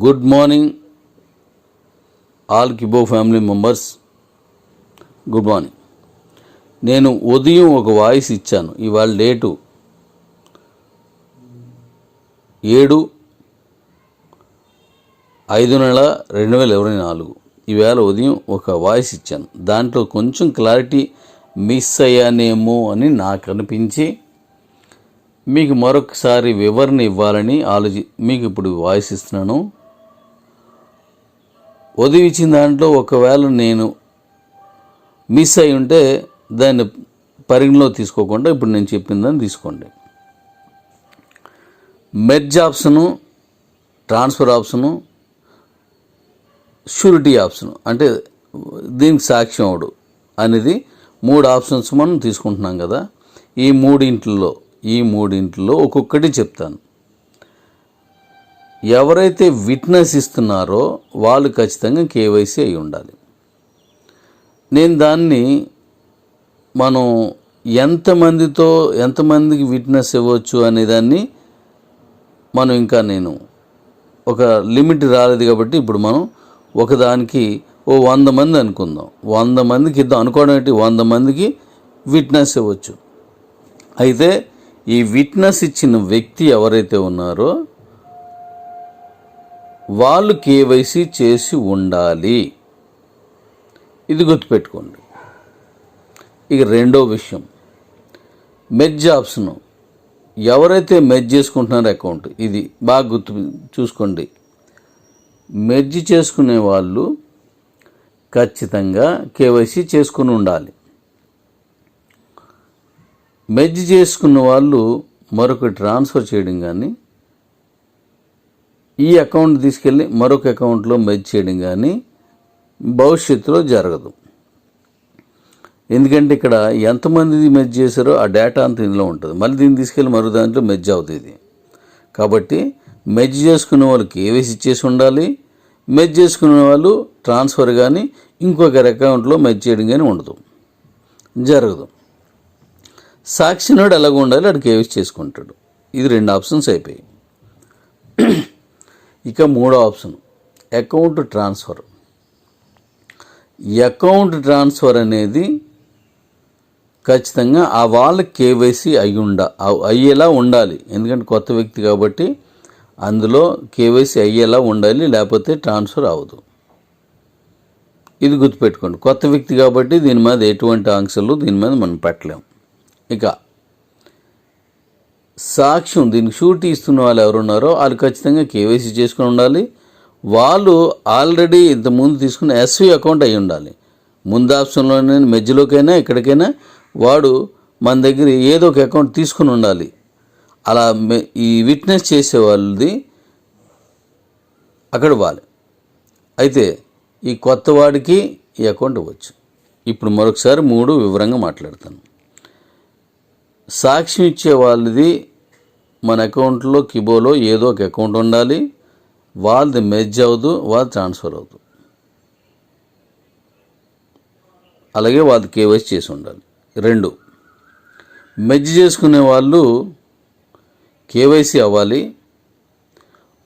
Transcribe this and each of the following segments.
Good morning all Kibo family members good morning నేను ఉదయం ఒక వాయిస్ ఇచ్చాను ఇవాళ డేటు ఏడు ఐదు నెల రెండు వేల ఇరవై నాలుగు. ఈవేళ ఉదయం ఒక వాయిస్ ఇచ్చాను. దాంట్లో కొంచెం క్లారిటీ మిస్ అయ్యానేమో అని నాకు అనిపించి మీకు మరొకసారి వివరణ ఇవ్వాలని ఆలోచి మీకు ఇప్పుడు వాయిస్ ఇస్తున్నాను. ఉదయం ఇచ్చిన దాంట్లో ఒకవేళ నేను మిస్ అయి ఉంటే దాన్ని పరిగణలో తీసుకోకుండా ఇప్పుడు నేను చెప్పిన దాన్ని తీసుకోండి. Merge option transfer option surety option అంటే దీనికి సాక్ష్యం అవడు అనేది మూడు ఆప్షన్స్ మనం తీసుకుంటున్నాం కదా. ఈ మూడింట్లో ఈ మూడింట్లో ఒక్కొక్కటి చెప్తాను. ఎవరైతే విట్నెస్ ఇస్తున్నారో వాళ్ళు ఖచ్చితంగా కేవైసీ అయి ఉండాలి. నేను దాన్ని మనం ఎంతమందితో ఎంతమందికి విట్నెస్ ఇవ్వచ్చు అనే దాన్ని మనం ఇంకా నేను ఒక లిమిట్ రాలేదు కాబట్టి ఇప్పుడు మనం ఒకదానికి ఓ వంద మంది అనుకుందాం. వంద మందికి ఇద్దాం. అనుకోవడం ఏంటి? వంద మందికి విట్నెస్ ఇవ్వచ్చు. అయితే ఈ విట్నెస్ ఇచ్చిన వ్యక్తి ఎవరైతే ఉన్నారో వాళ్ళు కేవైసీ చేసి ఉండాలి. ఇది గుర్తుపెట్టుకోండి. ఇక రెండో విషయం. మెడ్ జాబ్స్ను ఎవరైతే మెజ్ చేసుకుంటున్నారో అకౌంట్ ఇది బాగా గుర్తు చూసుకోండి. మెర్జ్ చేసుకునే వాళ్ళు ఖచ్చితంగా కేవైసీ చేసుకుని ఉండాలి. మెర్జ్ చేసుకున్న వాళ్ళు మరొక ట్రాన్స్ఫర్ చేయడం కానీ ఈ అకౌంట్ తీసుకెళ్ళి మరొక అకౌంట్లో మెర్జ్ చేయడం కానీ భవిష్యత్తులో జరగదు. ఎందుకంటే ఇక్కడ ఎంతమంది మెర్జ్ చేశారో ఆ డేటా అంతా ఇందులో ఉంటుంది. మళ్ళీ దీన్ని తీసుకెళ్ళి మరో దాంట్లో మెర్జ్ అవుతుంది ఇది. కాబట్టి మెర్జ్ చేసుకునే వాళ్ళు కేవైసీ చేసి ఉండాలి. మెర్జ్ చేసుకునే వాళ్ళు ట్రాన్స్ఫర్ కానీ ఇంకొకరి అకౌంట్లో మెర్జ్ చేయడం కానీ ఉండదు. జరగదు. సాక్షినోడు ఎలాగ ఉండాలి అటు కేవైసీ చేసుకుంటాడు. ఇది రెండు ఆప్షన్స్ అయిపోయాయి. ఇక మూడో option account transfer. Account transfer అనేది ఖచ్చితంగా ఆ వాళ్ళ కేవైసీ అయి ఉండ అయ్యేలా ఉండాలి. ఎందుకంటే కొత్త వ్యక్తి కాబట్టి అందులో కేవైసీ అయ్యేలా ఉండాలి లేకపోతే ట్రాన్స్ఫర్ అవ్వదు. ఇది గుర్తుపెట్టుకోండి. కొత్త వ్యక్తి కాబట్టి దీని మీద ఎటువంటి ఆంక్షలు దీని మీద మనం పెట్టలేము ఇక సాక్ష్యం దీనికి షూరిటీ ఇస్తున్న వాళ్ళు ఎవరున్నారో వాళ్ళు ఖచ్చితంగా కేవైసీ చేసుకుని ఉండాలి. వాళ్ళు ఆల్రెడీ ఇంతకుముందు తీసుకున్న ఎస్వి అకౌంట్ అయి ఉండాలి. ముందు ఆప్షన్లోనే మధ్యలోకైనా ఎక్కడికైనా వాడు మన దగ్గర ఏదో ఒక అకౌంట్ తీసుకుని ఉండాలి. అలా ఈ విట్నెస్ చేసే వాళ్ళది అక్కడ వాళ్ళు అయితే ఈ కొత్త వాడికి ఈ అకౌంట్ ఇవ్వచ్చు. ఇప్పుడు మరొకసారి మూడు వివరంగా మాట్లాడతాను. సాక్ష్యం ఇచ్చే వాళ్ళది మన అకౌంట్లో కిబోలో ఏదో ఒక అకౌంట్ ఉండాలి వాళ్ళది మెర్జ్ అవ్వదు వాళ్ళు ట్రాన్స్ఫర్ అవుతుంది అలాగే వాళ్ళది కేవైసీ చేసి ఉండాలి. రెండు మెజ్ చేసుకునే వాళ్ళు కేవైసీ అవ్వాలి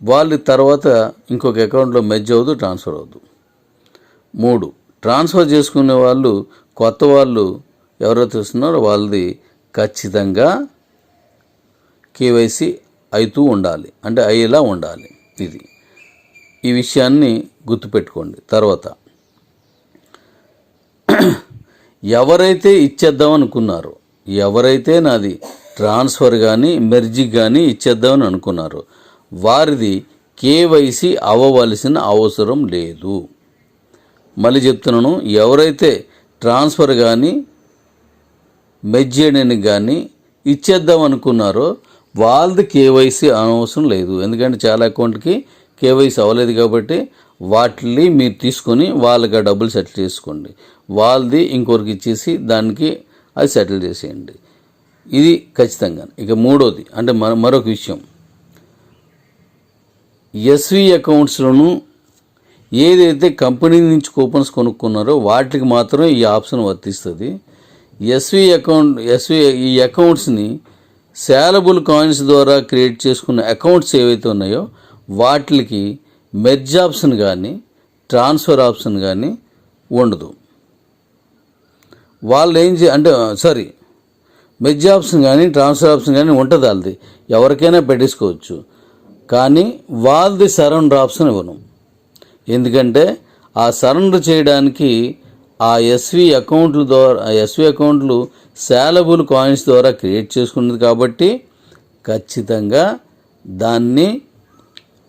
వాళ్ళ తర్వాత ఇంకొక అకౌంట్లో మెజ్ అవ్వదు ట్రాన్స్ఫర్ అవ్వదు. మూడు ట్రాన్స్ఫర్ చేసుకునే వాళ్ళు కొత్త వాళ్ళు ఎవరైతే వస్తున్నారో వాళ్ళది ఖచ్చితంగా కేవైసీ అవుతూ ఉండాలి. అంటే అయ్యేలా ఉండాలి ఇది. ఈ విషయాన్ని గుర్తుపెట్టుకోండి. తర్వాత ఎవరైతే ఇచ్చేద్దాం అనుకున్నారో ఎవరైతే నాది ట్రాన్స్ఫర్ కానీ మెర్జీ కానీ ఇచ్చేద్దామని అనుకున్నారో వారిది కేవైసీ అవ్వవలసిన అవసరం లేదు. మళ్ళీ చెప్తున్నాను ఎవరైతే ట్రాన్స్ఫర్ కానీ మెజ్జేయడానికి కానీ ఇచ్చేద్దాం అనుకున్నారో వాళ్ళది కేవైసీ అనవసరం లేదు. ఎందుకంటే చాలా అకౌంట్కి కేవైసీ అవ్వలేదు కాబట్టి వాటిని మీరు తీసుకొని వాళ్ళకి ఆ డబ్బులు సెటిల్ చేసుకోండి. వాళ్ళది ఇంకొకరికి ఇచ్చేసి దానికి అది సెటిల్ చేసేయండి. ఇది ఖచ్చితంగా. ఇక మూడోది అంటే మరో మరొక విషయం. ఎస్వి అకౌంట్స్లోను ఏదైతే కంపెనీ నుంచి కూపన్స్ కొనుక్కున్నారో వాటికి మాత్రం ఈ ఆప్షన్ వర్తిస్తుంది. ఎస్వి అకౌంట్ ఎస్వి ఈ అకౌంట్స్ని సేలబుల్ కాయిన్స్ ద్వారా క్రియేట్ చేసుకున్న అకౌంట్స్ ఏవైతే ఉన్నాయో వాటికి మెర్జ్ ఆప్షన్ కానీ ట్రాన్స్ఫర్ ఆప్షన్ కానీ ఉండదు. వాళ్ళు ఏం చే అంటే సారీ మెర్జ్ ఆప్షన్ కానీ ట్రాన్స్ఫర్ ఆప్షన్ కానీ ఉంటుంది వాళ్ళది. ఎవరికైనా పెట్టేసుకోవచ్చు. కానీ వాళ్ళది సరౌండర్ ఆప్షన్ ఇవ్వను. ఎందుకంటే ఆ సరౌండర్ చేయడానికి ఆ ఎస్వి అకౌంట్ల ద్వారా ఆ ఎస్వి అకౌంట్లు శాలబుల్ కాయిన్స్ ద్వారా క్రియేట్ చేసుకున్నది కాబట్టి ఖచ్చితంగా దాన్ని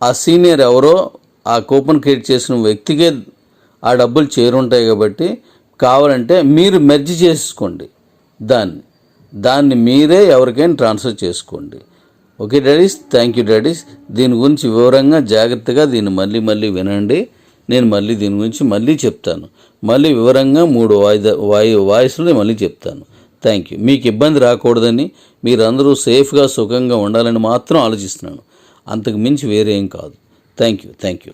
ఆ సీనియర్ ఎవరో ఆ కూపన్ క్రియేట్ చేసిన వ్యక్తికే ఆ డబ్బులు చేరుంటాయి కాబట్టి కావాలంటే మీరు మెర్జ్ చేసుకోండి దాన్ని. దాన్ని మీరే ఎవరికైనా ట్రాన్స్ఫర్ చేసుకోండి. Okay daddies? Thank you daddies. దీని గురించి వివరంగా జాగ్రత్తగా దీన్ని మళ్ళీ మళ్ళీ వినండి. నేను మళ్ళీ దీని గురించి మళ్ళీ చెప్తాను. మళ్ళీ వివరంగా మూడు వాయిదా వాయి వాయిస్లో మళ్ళీ చెప్తాను. థ్యాంక్ యూ మీకు ఇబ్బంది రాకూడదని మీరందరూ సేఫ్గా సుఖంగా ఉండాలని మాత్రం ఆలోచిస్తున్నాను. అంతకు మించి వేరేం కాదు. Thank you thank you